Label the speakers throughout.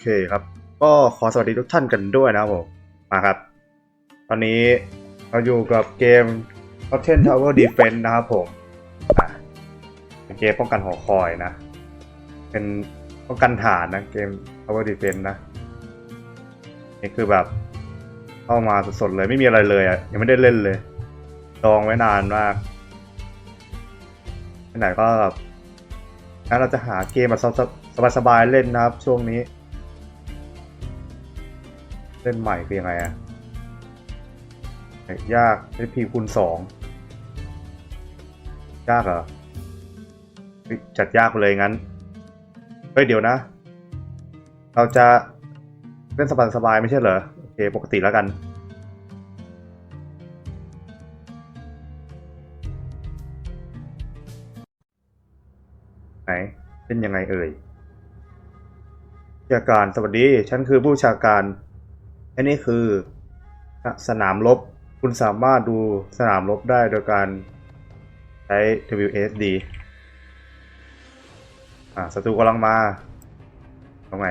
Speaker 1: เคครับ ก็ขอสวัสดีทุกท่านกันด้วยนะครับผม มาครับ ตอนนี้เราอยู่กับเกม t o t t e n Tower Defense นะครับผมเป็นเกมป้องกันหอคอยนะ เป็นป้องกันฐานนะเกม Tower Defense นะ นี่คือแบบเข้ามาสดๆเลยไม่มีอะไรเลยอะยังไม่ได้เล่นเลยลองไว้นานมากไหนก็แบบงั้นเราจะหาเกมแบบสบายๆเล่นนะครับ ช่วงนี้ เล่นใหม่คือยังไงอะยากใช้พีคูณสองยากเหรอจัดยากเลยงั้น เฮ้ย เดี๋ยวนะ เราจะเล่นสบายๆไม่ใช่เหรอ โอเค ปกติแล้วกัน ไหน เป็นยังไงเอ่ยผู้ชาการ สวัสดี ฉันคือผู้ชาการ อันนี้คือสนามรบคุณสามารถดูสนามรบได้โดยการใช้ WSD อ่าศัตรูกำลังมาทำไง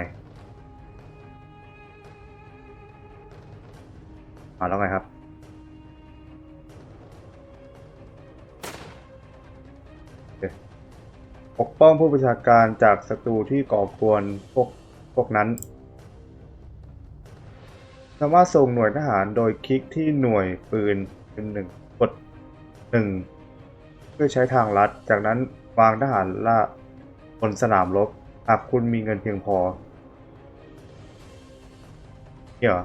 Speaker 1: มาแล้วไงครับ ปกป้องผู้ประชาการจากศัตรูที่ก่อกวนพวกพวกนั้น สามารถส่งหน่วยทหารโดยคลิกที่หน่วยปืนเป็นหนึ่งกดหนึ่งเพื่อใช้ทางลัด จากนั้นวางทหารล่าบนสนามรบหากคุณมีเงินเพียงพอเนี่ยเอ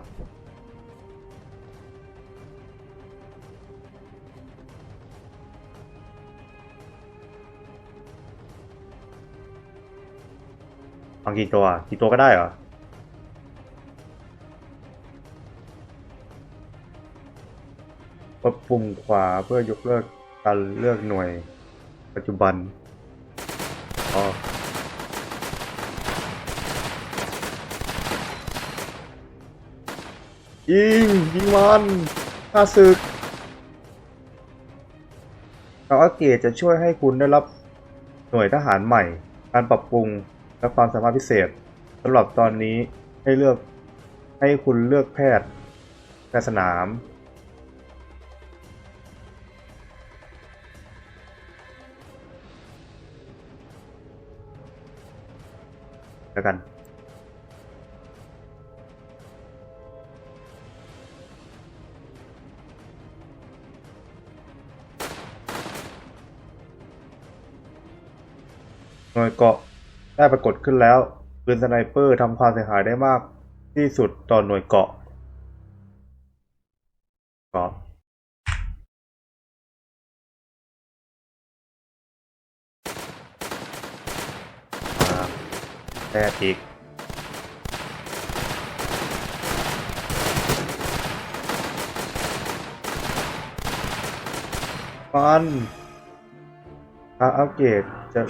Speaker 1: วางกี่ตัวกี่ตัวก็ได้เหรอ ปุ่มขวาเพื่อยกเลิกการเลือกหน่วยปัจจุบันอ๋อยิงยิงมันข้าศึกการอัปเกรดจะช่วยให้คุณได้รับหน่วยทหารใหม่ การปรับปรุงและความสามารถพิเศษสำหรับตอนนี้ให้เลือกให้คุณเลือกแพทย์แพทย์สนาม แล้วกัน หน่วยเกาะได้ปรากฏขึ้นแล้วปืนสไนเปอร์ทำความเสียหายได้มากที่สุดต่อหน่วยเกาะเกาะ แพทย์อีกมันทาอัปเกรดจะ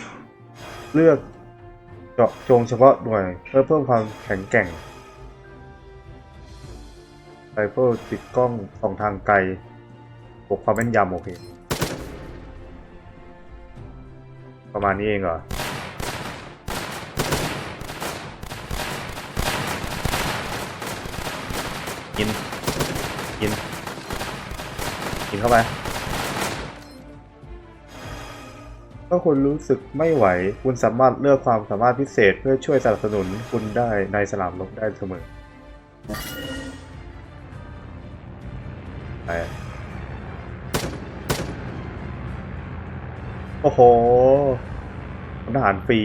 Speaker 1: เลือกเจาะจงเฉพาะหน่วยเพื่อเพิ่มความแข็งแกร่งไรเฟิลติดกล้องสองทางไกลบวกความแม่นยำโอเค ประมาณนี้เองเหรอ กิน กิน กินเข้าไป ถ้าคุณรู้สึกไม่ไหว คุณสามารถเลือกความสามารถพิเศษเพื่อช่วยสนับสนุนคุณได้ในสนามรบได้เสมอไปโอ้โหทหารฟรี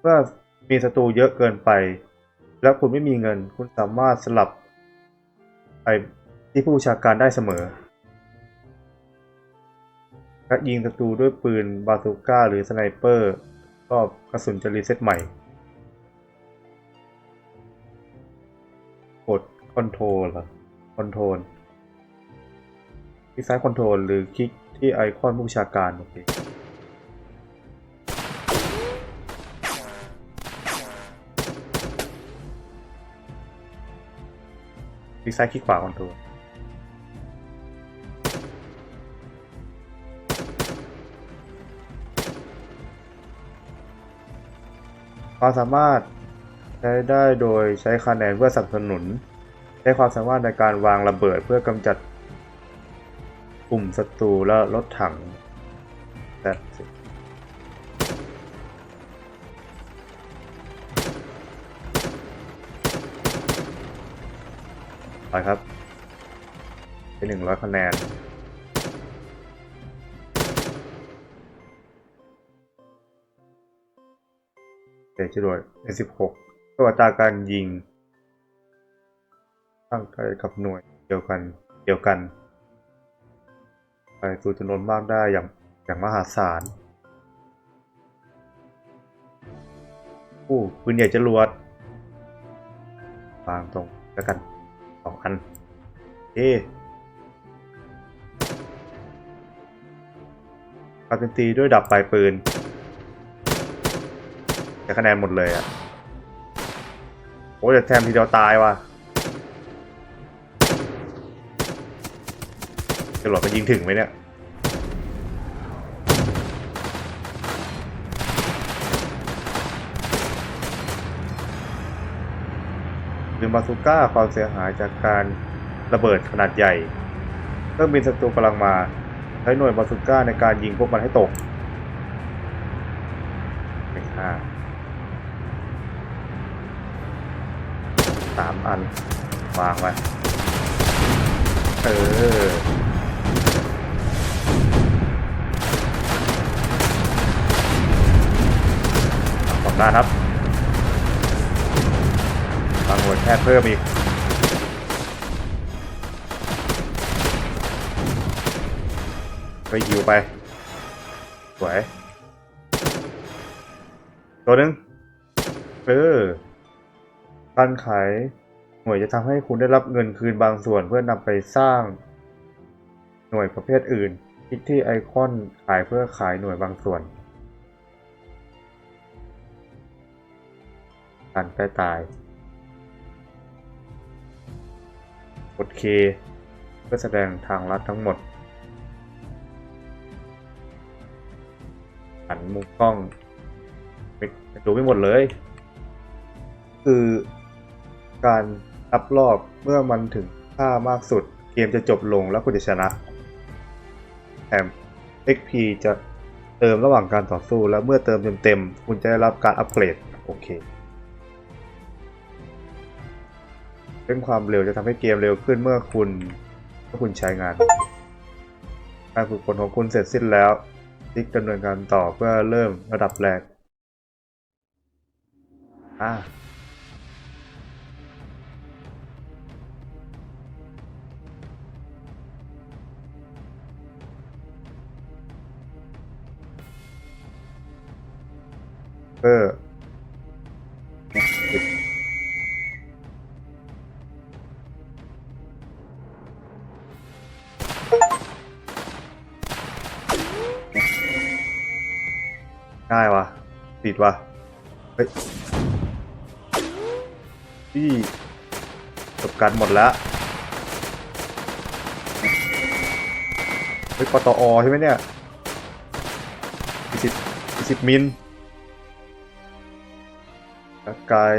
Speaker 1: เมื่อ มีศัตรูเยอะเกินไป แล้วคุณไม่มีเงิน คุณสามารถสลับไปที่ผู้บัญชาการได้เสมอและยิงศัตรูด้วยปืนบาซูก้าหรือสไนเปอร์ ก็กระสุนจะรีเซ็ตใหม่ กดคอนโทรลหรอคอนโทรลคลิกซ้ายคอนโทรลหรือคลิกที่ไอคอนผู้บัญชาการโอเค คลิกซ้ายคลิกขวาคอนโทรลความสามารถใช้ได้โดยใช้คะแนนเพื่อสนับสนุน ใช้ความสามารถในการวางระเบิดเพื่อกำจัดกลุ่มศัตรูและรถถังแต่ ไปครับเป็นหนึ่งร้อยคะแนนเศษจรวด N16 ตัวอัตราการยิง ตั้งใกล้กับหน่วยเดียวกันเดียวกัน ไปสู่จำนวนมากได้อย่างอย่างมหาศาลอู้ปืนใหญ่จรวดวางตรงแล้วกัน พันเอการเป็นตีด้วยดับปลายปืนแต่คะแนนหมดเลยอะโอ้ยแต่แทมทีเดียวตายว่ะจรวดไปยิงถึงไหมเนี่ย รือบาซูก้าความเสียหายจากการระเบิดขนาดใหญ่เครื่องบินศัตรูกำลังมาใช้หน่วยบาซูก้าในการยิงพวกมันให้ตกไม่ฆ่าสามอันวางไว้เออขอบด้านครับ งหน่วยแพทย์เพิ่มอีกไปยิวไป สวย ตัวหนึ่งเออการขายหน่วยจะทำให้คุณได้รับเงินคืนบางส่วนเพื่อนำไปสร้างหน่วยประเภทอื่น คลิกที่ไอคอนขายเพื่อขายหน่วยบางส่วนการใกล้ตาย กดเคเพื่อแสดงทางลัดทั้งหมดหันมุมกล้องไม่ดูไม่หมดเลย คือการนับรอบเมื่อมันถึงค่ามากสุด เกมจะจบลงแล้วคุณจะชนะแถม XP จะเติมระหว่างการต่อสู้และเมื่อเติมเต็มๆคุณจะได้รับการอัปเกรด โอเค เรื่องความเร็วจะทำให้เกมเร็วขึ้นเมื่อคุณเมื่อคุณใช้งานการฝึกฝนของคุณเสร็จสิ้นแล้วคลิกดำเนินการต่อเพื่อเริ่มระดับแรกอ่าเออ ติดวะเฮ้ยพี่จบกันหมดแล้วเฮ้ยปตอใช่ไหมเนี่ยยี่สิบยี่สิบมิลอากาศ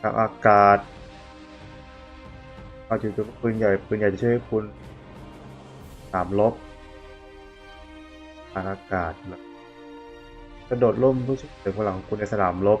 Speaker 1: ทางอากาศเอาจุดปืนใหญ่ปืนใหญ่จะช่วยให้คุณสามลบทางอากาศ กระโดดร่มเพื่อช่วยเสริมพลังของคุณในสนามรบ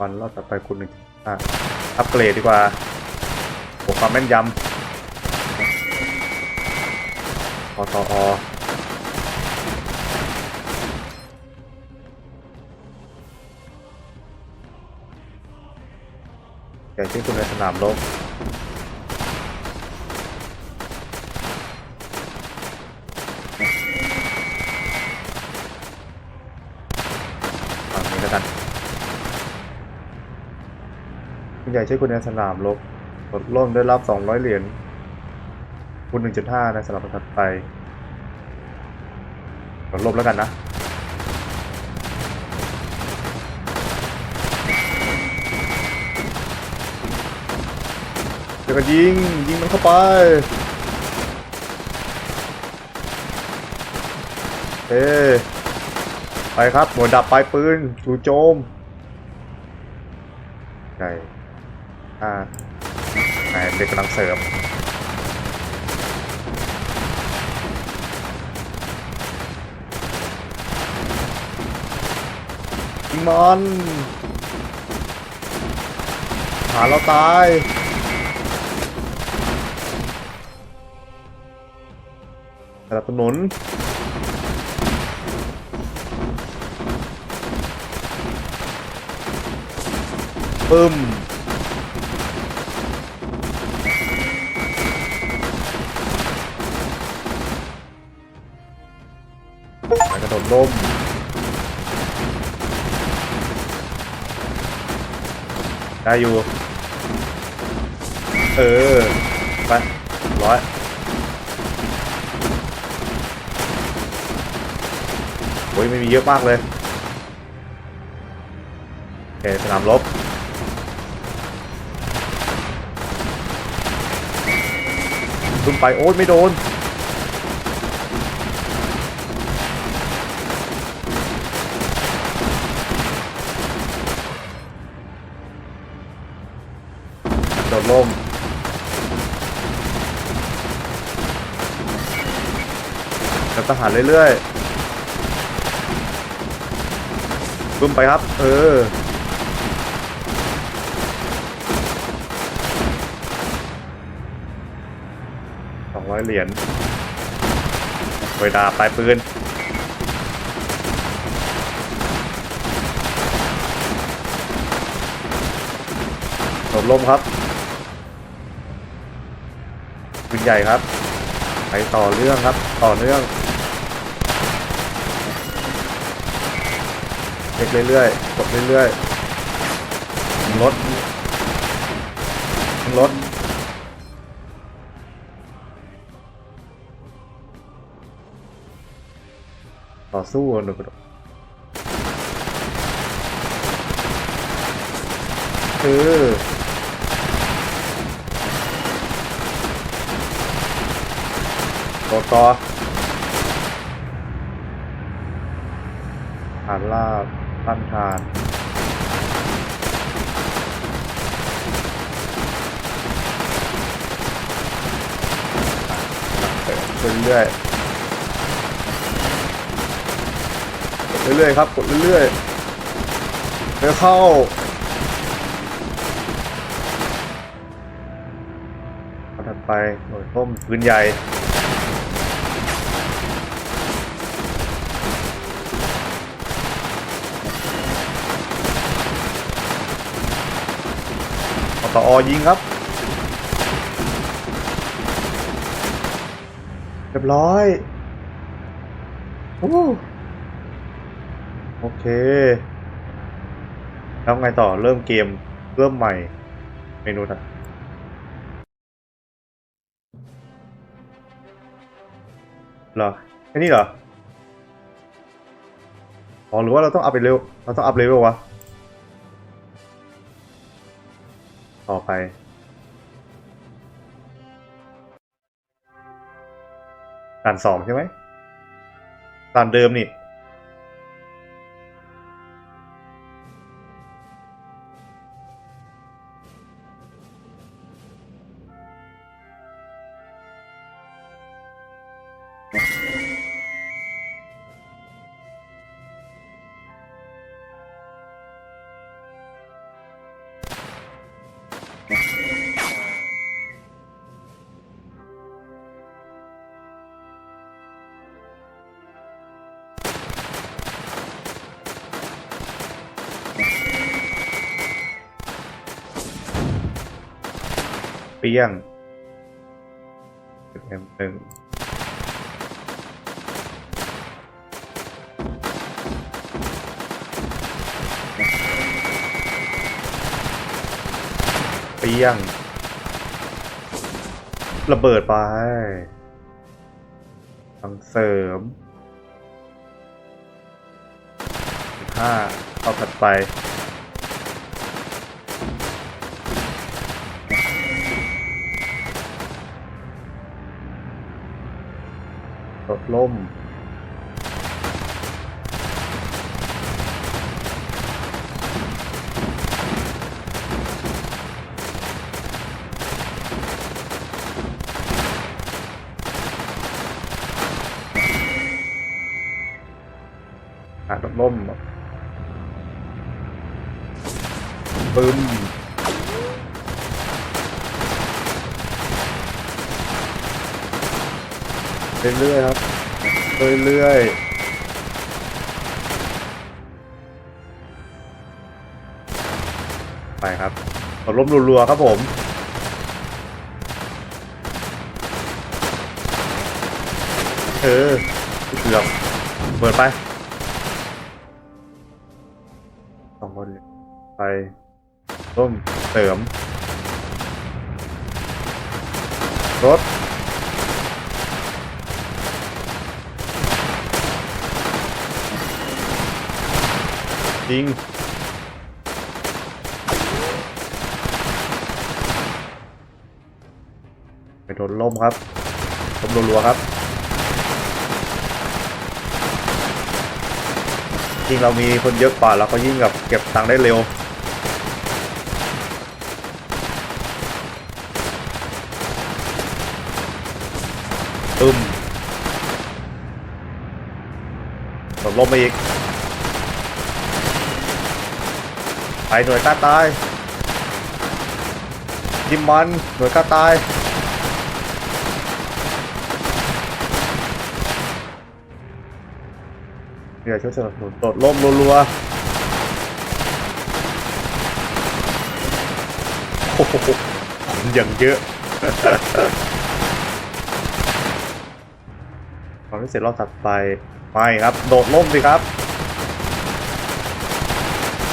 Speaker 1: วันรอบต่อไปคุณหนึ่งอะอัปเกรดดีกว่าโอ้ความแม่นยำ อตออใหญ่ที่คุณในสนามรบฝั่งนี้แล้วกันคุณใหญ่ใช้คุณในสนามรบลดร่มได้รับ 200 เหรียญ คุณ1.5ในสลับถัดไปกดลบแล้วกันนะเดี๋ยวก็ยิง ยิงมันเข้าไปเอ้ไปครับหมดดับปลายปืนจู่โจมใช่อ่าไหนเด็กกำลังเสริม ยิงมันหาเราตายสนับสนุนปึ้มกระโดดล่ม ได้อยู่ เออ ไปร้อยโอ้ยไม่มีเยอะมากเลยโอเคสนามรบขึ้นไปโอ้ยไม่โดน ดดล่มแล้วทหารเรื่อยๆบึ้มไปครับ เออ สองร้อยเหรียญเวลาปลายปืนโดดล่มครับ ใหญ่ครับ ไปต่อเรื่องครับ ต่อเนื่องเช็คเรื่อยๆกดเรื่อยๆลดลดต่อสู้กันหนึ่งเออ ต่อตอฐานลาบตั้นทานเรื่อยๆเรื่อยๆครับกดเรื่อยๆเดี๋ยวเข้าถัดไปหน่วยต้มปืนใหญ่ อตอยิงครับ เรียบร้อยโอ้โอเค แล้วไงต่อเริ่มเกม เริ่มใหม่ เมนูต่างเหรอแค่นี้เหรอ อ๋อ หรือว่าเราต้องอัพไปเร็ว เราต้องอัพเลเวลวะ ต่อไป ด่านสองใช่ไหมด่านเดิมนี่ เปี้ยงเอ็มหนึ่ง เปี้ยง ระเบิดไปทำเสริมห้าเอาถัดไปรถล่ม ล่มปึ้มเรื่อยๆครับเรื่อยๆไปครับรถล้มรัวๆครับผม เออเกือบเปิดไป ร่มเสริม รถยิง ไปโดนล่มครับล่มรัวๆครับยิ่งเรามีคนเยอะกว่าเราก็ยิ่งแบบเก็บตังค์ได้เร็ว ตึมโดน ล่มไปอีก ไปหน่วยกล้าตาย ยิมมันหน่วยกล้าตาย เดี๋ยวช่วยสนับสนุนโดดล่มรัวๆโอ้โหคนอย่างเยอะความพิเศษรอบถัดไป ไม่ครับ โดดล่มสิครับ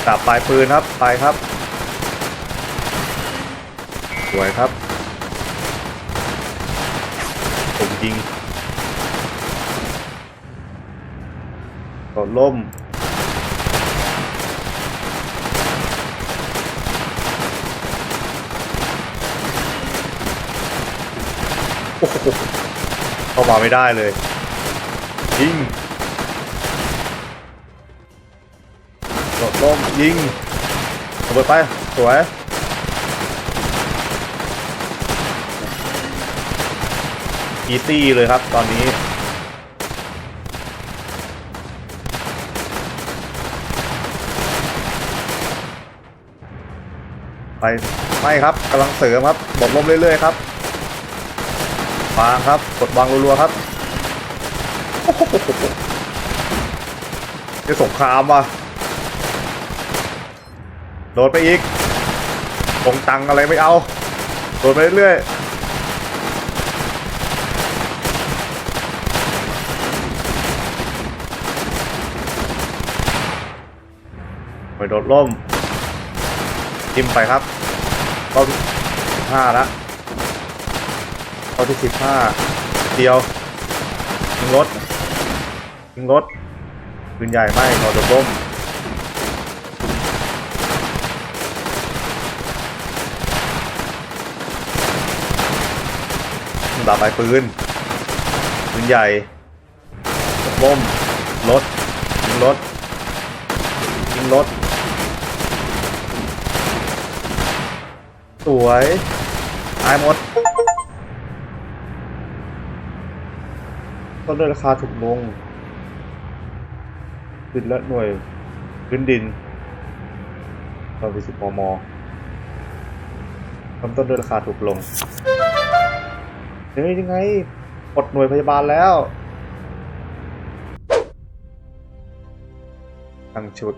Speaker 1: จับปลายปืนครับไปครับ สวยครับ ผมยิงกดล่มเข้ามาไม่ได้เลยยิง ยิงระเบิดไป สวยอีซี่เลยครับตอนนี้ไปไม่ครับกำลังเสริมครับบดลมเรื่อยๆครับวางครับกดวางรัวๆครับจะสงครามว่ะ โดดไปอีกตรงตังอะไรไม่เอา โดดไปเรื่อยไปโดดล่มจิ้มไปครับเข้าสิบห้าละเข้าที่สิบห้าเดียวยิงรถยิงรถปืนใหญ่ไม่รอโดดล่ม ดาบปลายปืน ปืนใหญ่ล่มรถยิงรถยิงรถ สวยตายหมดต้นด้วยราคาถูกลงดินและหน่วยพื้นดินตอนวิสิบมมเริ่มต้นด้วยราคาถูกลง เฮ้ยยังไงปลดหน่วยพยาบาลแล้วตั้งชุด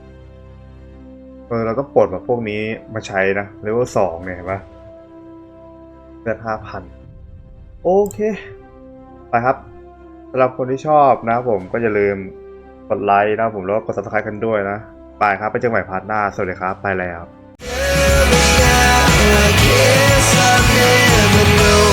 Speaker 1: เออเราต้องปลดแบบพวกนี้มาใช้นะเลเวลสองเนี่ยเห็นปะเลือห้าพันโอเค ไปครับสำหรับคนที่ชอบนะผมก็อย่าลืมกดไลค์นะผมแล้วก็กด subscribe กันด้วยนะ ไปครับไปเจอกันใหม่พาร์ทหน้า สวัสดีครับ ไปแล้ว
Speaker 2: I guess I never know